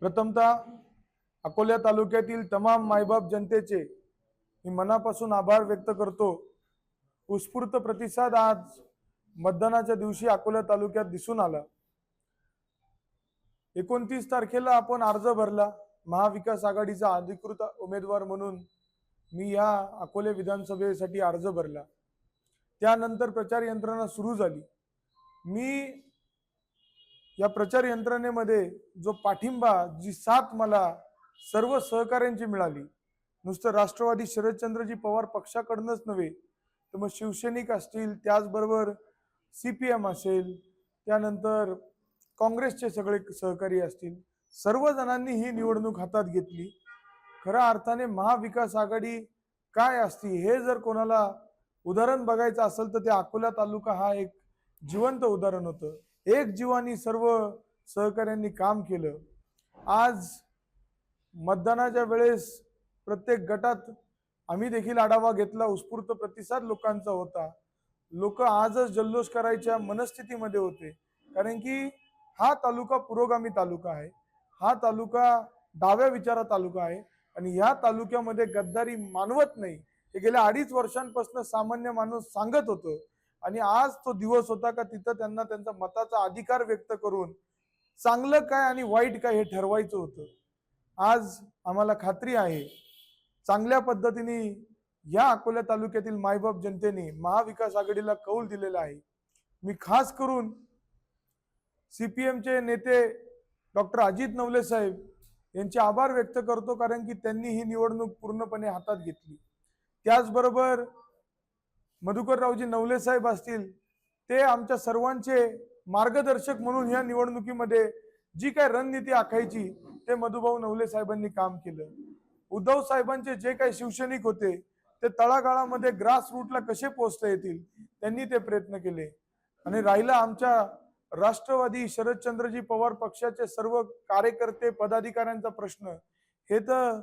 प्रथमतः अकोल्या तालुक्यातील तमाम मायबाप जनतेचे मी मनापासून आभार व्यक्त करतो. उत्स्फूर्त प्रतिसाद आज मतदानाच्या दिवशी अकोला तालुक्यात दिसून आला. एकोणतीस तारखेला आपण अर्ज भरला. महाविकास आघाडीचा अधिकृत उमेदवार म्हणून मी या अकोले विधानसभेसाठी अर्ज भरला. त्यानंतर प्रचार यंत्रणा सुरू झाली. मी या प्रचार यंत्रणेमध्ये जो पाठिंबा जी साथ मला सर्व सहकाऱ्यांची मिळाली नुसतं राष्ट्रवादी शरदचंद्रजी पवार पक्षाकडूनच नव्हे तर मग शिवसैनिक असतील त्याचबरोबर सी पी एम असेल त्यानंतर काँग्रेसचे सगळे सहकारी असतील सर्वजणांनी ही निवडणूक हातात घेतली. खऱ्या अर्थाने महाविकास आघाडी काय असती हे जर कोणाला उदाहरण बघायचं असेल तर ते अकोला तालुका हा एक जिवंत उदाहरण होतं. एक जीवानी सर्व सहकाऱ्यांनी काम केलं. आज मतदानाच्या वेळेस प्रत्येक गटात आम्ही देखील आढावा घेतला. उत्स्फूर्त प्रतिसाद लोकांचा होता. लोक आजच जल्लोष करायच्या मनस्थितीमध्ये होते. कारण की हा तालुका पुरोगामी तालुका आहे. हा तालुका डाव्या विचारा तालुका आहे. आणि ह्या तालुक्यामध्ये गद्दारी मानवत नाही. हे गेल्या अडीच वर्षांपासून सामान्य माणूस सांगत होतं. आणि आज तो दिवस होता का तिथं त्यांना त्यांचा मताचा अधिकार व्यक्त करून चांगलं काय आणि वाईट काय हे ठरवायचं होतं. आज आम्हाला खात्री आहे चांगल्या पद्धतीने या अकोला तालुक्यातील मायबाप जनतेने महाविकास आघाडीला कौल दिलेला आहे. मी खास करून सीपीएमचे नेते डॉक्टर अजित नवले साहेब यांचे आभार व्यक्त करतो कारण की त्यांनी ही निवडणूक पूर्णपणे हातात घेतली. त्याचबरोबर मधुकररावजी नवले साहेब असतील ते आमच्या सर्वांचे मार्गदर्शक म्हणून या निवडणुकीमध्ये जी काय रणनीती आखायची ते मधुभाऊ नवले साहेबांनी काम केलं. उद्धव साहेबांचे जे काही शिवसैनिक होते ते तळागाळामध्ये ग्रास रूटला कसे पोहोचता येतील त्यांनी ते प्रयत्न केले. आणि राहिला आमच्या राष्ट्रवादी शरदचंद्रजी पवार पक्षाचे सर्व कार्यकर्ते पदाधिकाऱ्यांचा प्रश्न. हे तर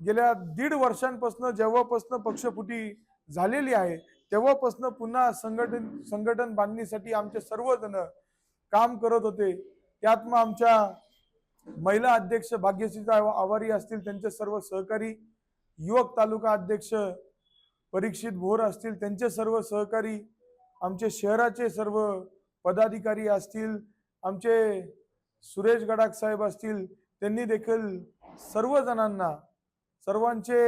गेल्या दीड वर्षांपासून जेव्हापासून पक्षफुटी झालेली आहे तेव्हापासून पुन्हा संघटन संघटन बांधणीसाठी आमचे सर्वजण काम करत होते. त्यात मग आमच्या महिला अध्यक्ष भाग्यश्रीचा आभारी असतील त्यांचे सर्व सहकारी युवक तालुका अध्यक्ष परीक्षित भोर असतील त्यांचे सर्व सहकारी आमचे शहराचे सर्व पदाधिकारी असतील आमचे सुरेश गडाख साहेब असतील त्यांनी देखील सर्वजणांना सर्वांचे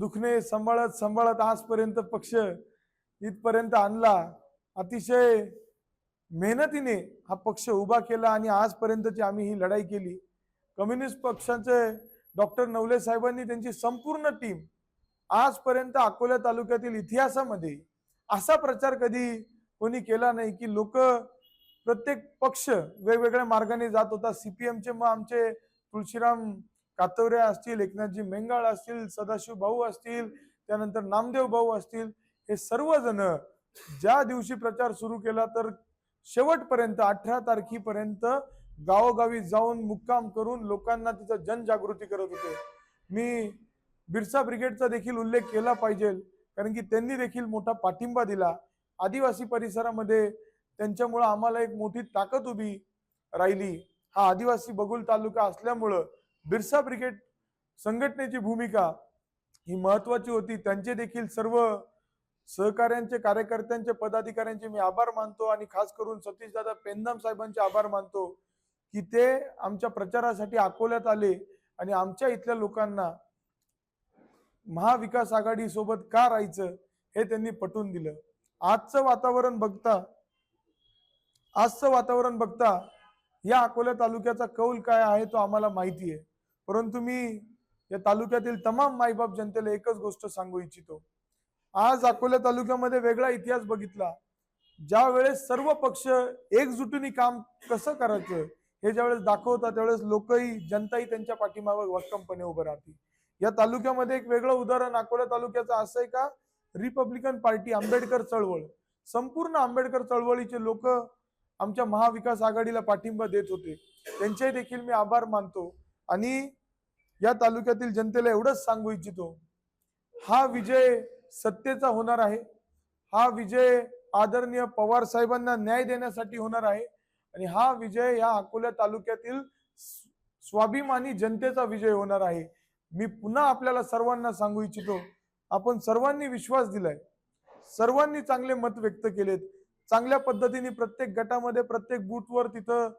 दुखणे सांभाळत सांभाळत आजपर्यंत पक्ष इथपर्यंत आणला. अतिशय मेहनतीने हा पक्ष उभा केला आणि आजपर्यंतची आम्ही ही लढाई केली. कम्युनिस्ट पक्षाचे डॉक्टर नवले साहेबांनी त्यांची संपूर्ण टीम आजपर्यंत अकोला तालुक्यातील इतिहासामध्ये असा प्रचार कधी कोणी केला नाही की लोक प्रत्येक पक्ष वेगवेगळ्या मार्गाने जात होता. सीपीएमचे मग आमचे तुळशीराम कातवरे असतील एकनाथजी मेंगाळ असतील सदाशिव भाऊ असतील त्यानंतर नामदेव भाऊ असतील हे सर्वजण ज्या दिवशी प्रचार सुरू केला तर शेवटपर्यंत अठरा तारखेपर्यंत गावोगावी जाऊन मुक्काम करून लोकांना तिचं जनजागृती करत होते. मी बिरसा ब्रिगेडचा देखील उल्लेख केला पाहिजे कारण की त्यांनी देखील मोठा पाठिंबा दिला. आदिवासी परिसरामध्ये त्यांच्यामुळं आम्हाला एक मोठी ताकद उभी राहिली. हा आदिवासी बगुल तालुका असल्यामुळं बिरसा ब्रिगेड संघटनेची भूमिका ही महत्वाची होती. त्यांचे देखील सर्व सहकार्यांचे कार्यकर्त्यांचे पदाधिकाऱ्यांचे मी आभार मानतो आणि खास करून सतीशदादा पेंदाम साहेबांचे आभार मानतो की ते आमच्या प्रचारासाठी अकोल्यात आले आणि आमच्या इथल्या लोकांना महाविकास आघाडी सोबत का राहायचं हे त्यांनी पटवून दिलं. आजचं वातावरण बघता आजचं वातावरण बघता या अकोला तालुक्याचा कौल काय आहे तो आम्हाला माहिती आहे. परंतु मी या तालुक्यातील तमाम मायबाप जनतेला एकच गोष्ट सांगू इच्छितो. आज अकोला तालुक्यामध्ये वेगळा इतिहास बघितला. ज्या वेळेस सर्व पक्ष एकजुटीने काम कसं करायचं हे ज्यावेळेस दाखवतात त्यावेळेस लोकही जनताही त्यांच्या पाठीमागे भक्कमपणे उभं राहते या तालुक्यामध्ये एक वेगळं उदाहरण अकोला तालुक्याचं असं आहे का? रिपब्लिकन पार्टी आंबेडकर चळवळ. संपूर्ण आंबेडकर चळवळीचे लोक आमच्या महाविकास आघाडीला पाठिंबा देत होते. त्यांचे देखील मी आभार मानतो. आणि या तालुक्यातील जनतेला एवढंच सांगू इच्छितो हा विजय सत्तेचा होणार आहे हा विजय आदरणीय पवार साहेबांना न्याय देण्यासाठी होणार आहे आणि हा विजय या अकोला तालुक्यातील स्वाभिमानी जनतेचा विजय होणार आहे. मी पुन्हा आपल्याला सर्वांना सांगू इच्छितो आपण सर्वांनी विश्वास दिलाय. सर्वांनी चांगले मत व्यक्त केलेत. चांगल्या पद्धतीने प्रत्येक गटामध्ये प्रत्येक बूथवर तिथं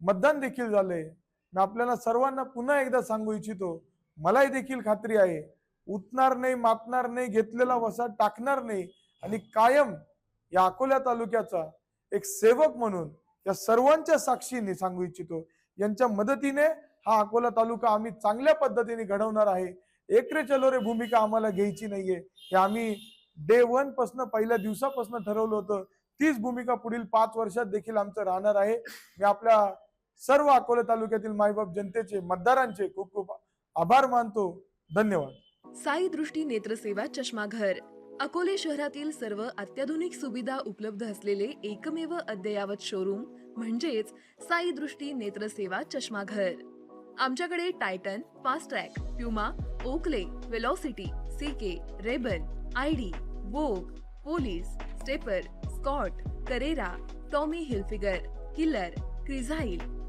मतदान देखील झालंय. मी आपल्याला सर्वांना पुन्हा एकदा सांगू इच्छितो मलाही देखील खात्री आहे उतणार नाही मापणार नाही घेतलेला वसा टाकणार नाही आणि कायम या अकोल्या तालुक्याचा एक सेवक म्हणून या सर्वांच्या साक्षीने सांगू इच्छितो. यांच्या मदतीने हा अकोला तालुका आम्ही चांगल्या पद्धतीने घडवणार आहे. एकरे चलो रे भूमिका आम्हाला घ्यायची नाहीये. हे आम्ही डे वन पासन पहिल्या दिवसापासून ठरवलं होतं. तीच भूमिका पुढील पाच वर्षात देखील आमचं राहणार आहे. मी आपल्या सर्व अकोला तालुक्यातील मायबाप जनतेचे मतदारांचे खूप खूप आभार मानतो. धन्यवाद. साई दृष्टी नेत्रसेवा चष्माघर. अकोले शहरातील सर्व अत्याधुनिक सुविधा उपलब्ध असलेले एकमेव अद्ययावत शोरूम म्हणजेच साई दृष्टी नेत्रसेवा चष्माघर. आमच्याकडे Titan Fast Track Puma Oakley Velocity CK Rayban ID Vogue Police Stepper Scott Carrera Tommy Hilfiger Killer Crizal